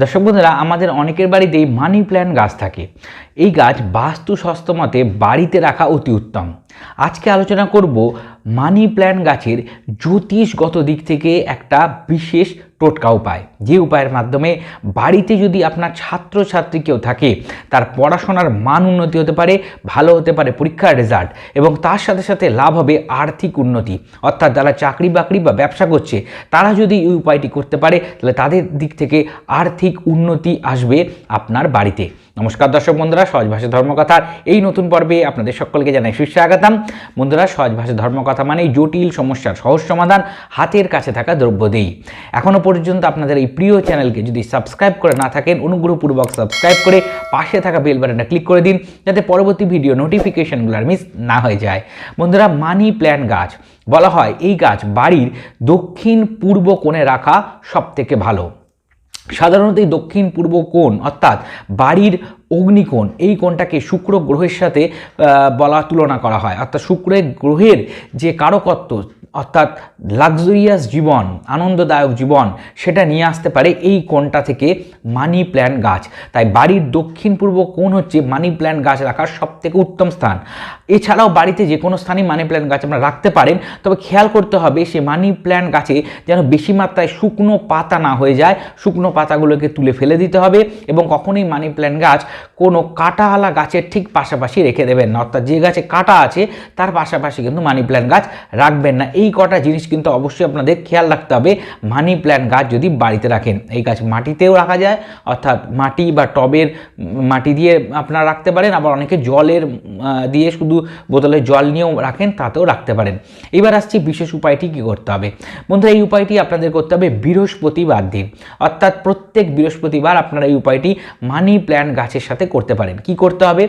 দর্শক বন্ধুরা, আমাদের অনেকের বাড়িতেই মানি প্ল্যান্ট গাছ থাকে। এই গাছ বাস্তু স্বাস্থ্য মতে বাড়িতে রাখা অতি উত্তম। আজকে আলোচনা করব মানি প্ল্যান্ট গাছের জ্যোতিষগত দিক থেকে একটা বিশেষ টোটকা উপায়। যে উপায়ের মাধ্যমে বাড়িতে যদি আপনার ছাত্রছাত্রী কেউ থাকে, তার পড়াশোনার মান উন্নতি হতে পারে, ভালো হতে পারে পরীক্ষার রেজাল্ট এবং তার সাথে সাথে লাভ হবে আর্থিক উন্নতি। অর্থাৎ যারা চাকরি বাকরি বা ব্যবসা করছে, তারা যদি এই উপায়টি করতে পারে, তাহলে তাদের দিক থেকে আর্থিক উন্নতি আসবে আপনার বাড়িতে। নমস্কার দর্শক বন্ধুরা, সহজ ভাষা ধর্মকথার এই নতুন পর্বে আপনাদের সকলকে জানাই সুস্বাগতম। বন্ধুরা, সহজ ভাষা ধর্মকথা মানে জটিল সমস্যার সহজ সমাধান, হাতের কাছে থাকা দ্রব্য দেই এখনও পর্যন্ত আপনাদের এই প্রিয় চ্যানেলকে যদি সাবস্ক্রাইব করে না থাকেন, অনুগ্রহপূর্বক সাবস্ক্রাইব করে পাশে থাকা বেল বাটনটা ক্লিক করে দিন, যাতে পরবর্তী ভিডিও নোটিফিকেশনগুলো আর মিস না হয়ে যায়। বন্ধুরা, মানি প্ল্যান্ট গাছ, বলা হয় এই গাছ বাড়ির দক্ষিণ পূর্ব কোণে রাখা সবথেকে ভালো। সাধারণত এই দক্ষিণ পূর্ব কোণ, অর্থাৎ বাড়ির অগ্নিকোণ, এই কোণটাকে শুক্র গ্রহের সাথে বলা, তুলনা করা হয়। অর্থাৎ শুক্রের গ্রহের যে কারকত্ব অর্থাৎ লাক্সারিয়াস জীবন, আনন্দদায়ক জীবন, সেটা নিয়ে আসতে পারে এই কোণটা থেকে মানি প্ল্যান্ট গাছ। তাই বাড়ির দক্ষিণ পূর্ব কোণ হচ্ছে মানি প্ল্যান্ট গাছ রাখার সবথেকে উত্তম স্থান। এছাড়াও বাড়িতে যে কোনো স্থানে মানি প্ল্যান্ট গাছ আপনারা রাখতে পারেন, তবে খেয়াল করতে হবে সে মানি প্ল্যান্ট গাছে যেন বেশি মাত্রায় শুকনো পাতা না হয়ে যায়। শুকনো পাতাগুলোকে তুলে ফেলে দিতে হবে এবং কখনোই মানি প্ল্যান্ট গাছ কোনো কাঁটাওয়ালা গাছের ঠিক পাশাপাশি রেখে দেবেন না। অর্থাৎ যে গাছে কাঁটা আছে, তার পাশাপাশি কিন্তু মানি প্ল্যান্ট গাছ রাখবেন না। এই কটা জিনিস কিন্তু অবশ্যই আপনাদের খেয়াল রাখতে হবে। মানি প্ল্যান্ট গাছ যদি বাড়িতে রাখেন, এই গাছ মাটিতেও রাখা যায়, অর্থাৎ মাটি বা টবের মাটি দিয়ে আপনারা রাখতে পারেন, আবার অনেকে জলের দিয়ে শুধু বোতলে জল নিয়েও রাখেন, তাতেও রাখতে পারেন। এবার আসছি বিশেষ উপায়টি কী করতে হবে? বন্ধুরা, এই উপায়টি আপনাদের করতে হবে বৃহস্পতিবার দিন। অর্থাৎ প্রত্যেক বৃহস্পতিবার আপনারা এই উপায়টি মানি প্ল্যান্ট গাছের সাথে করতে পারেন। কি করতে হবে?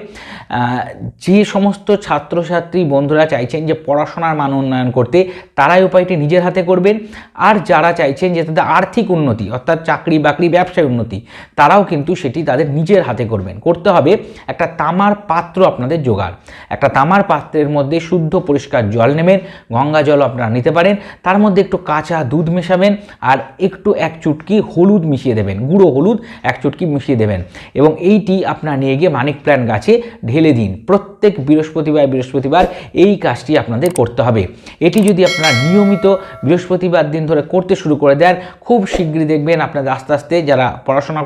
যে সমস্ত ছাত্রছাত্রী বন্ধুরা চাইছেন যে পড়াশোনার মান উন্নয়ন করতে তারা এই উপায়টি নিজের হাতে করবেন। আর যারা চাইছেন যে তাদের আর্থিক উন্নতি, অর্থাৎ চাকরি বাকরি ব্যবসায় উন্নতি, তারাও কিন্তু সেটি তাদের নিজের হাতে করবেন। করতে হবে একটা তামার পাত্র আপনাদের জোগাড়। একটা তামার পাত্রের মধ্যে শুদ্ধ পরিষ্কার জল নেবেন, গঙ্গা জল আপনারা নিতে পারেন, তার মধ্যে একটু কাঁচা দুধ মেশাবেন, আর একটু এক চুটকি হলুদ মিশিয়ে দেবেন, গুঁড়ো হলুদ এক চুটকি মিশিয়ে দেবেন। এবং এইটি আপনারা নিয়ে গিয়ে মানিক প্ল্যান্ট গাছে ঢেলে দিন। প্রত্যেক বৃহস্পতিবার বৃহস্পতিবার এই কাজটি আপনাদের করতে হবে। এটি যদি আপনারা নিয়মিত বৃহস্পতিবার দিন ধরে করতে শুরু করে দেন, খুব শীঘ্রই দেখবেন আপনাদের আস্তে আস্তে যারা পড়াশোনা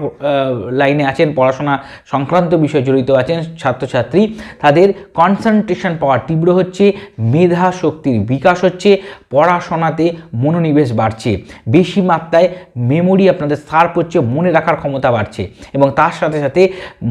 লাইনে আছেন, পড়াশোনা সংক্রান্ত বিষয়ে জড়িত আছেন, ছাত্রছাত্রী, তাদের কনসেন্ট্রেশন পাওয়ার তীব্র হচ্ছে, মেধা শক্তির বিকাশ হচ্ছে, পড়াশোনাতে মনোনিবেশ বাড়ছে, বেশি মাত্রায় মেমোরি আপনাদের সার্প হচ্ছে মনে রাখার ক্ষমতা বাড়ছে এবং তার সাথে সাথে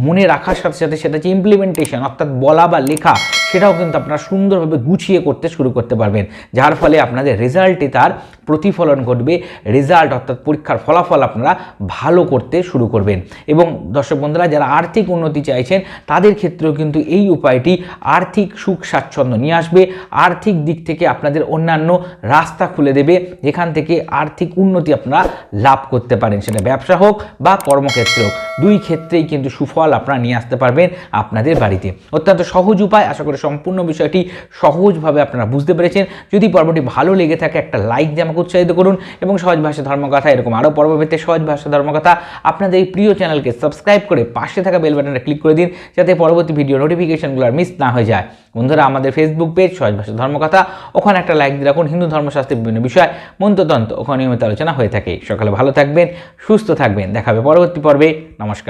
মনে রাখার সাথে সাথে সেটা হচ্ছে ইমপ্লিমেন্টেশন অর্থাৎ বলা বা লেখা সেটাও কিন্তু আপনারা সুন্দরভাবে গুছিয়ে করতে শুরু করতে পারবেন। যার ফলে আপনাদের রেজাল্টে তার প্রতিফলন ঘটবে। রেজাল্ট অর্থাৎ পরীক্ষার ফলাফল আপনারা ভালো করতে শুরু করবেন। এবং দর্শক বন্ধুরা, যারা আর্থিক উন্নতি চাইছেন, তাদের ক্ষেত্রেও কিন্তু এই উপায়টি আর্থিক সুখ স্বাচ্ছন্দ্য নিয়ে আসবে। আর্থিক দিক থেকে আপনাদের অন্যান্য রাস্তা খুলে দেবে। যেখান থেকে আর্থিক উন্নতি আপনারা লাভ করতে পারেন। সেটা ব্যবসা হোক বা কর্মক্ষেত্রে হোক। দুই ক্ষেত্রেই কিন্তু সুফল আপনারা নিয়ে আসতে পারবেন আপনাদের বাড়িতে। অত্যন্ত সহজ উপায়, আশা করি সম্পূর্ণ বিষয়টি সহজভাবে আপনারা বুঝতে পেরেছেন। যদি পর্বটি ভালো লেগে থাকে, একটা লাইক দিয়ে আমাকে উৎসাহিত করুন এবং সহজ ভাষা ধর্মকথা, এরকম আরও পর্ব পেতে সহজ ভাষা ধর্মকথা আপনাদের এই প্রিয় চ্যানেলকে সাবস্ক্রাইব করে পাশে থাকা বেল বাটনটা ক্লিক করে দিন, যাতে পরবর্তী ভিডিও নোটিফিকেশনগুলো আর মিস না হয়ে যায়। বন্ধুরা, আমাদের ফেসবুক পেজ সহজ ভাষা ধর্মকথা, ওখানে একটা লাইক দিয়ে রাখুন, হিন্দু ধর্মশাস্ত্রের বিভিন্ন বিষয়, মন্ত্রতন্ত্র, ওখানে নিয়মিত আলোচনা হয়ে থাকে। সকালে ভালো থাকবেন, সুস্থ থাকবেন, দেখাবে পরবর্তী পর্বে, নমস্কার।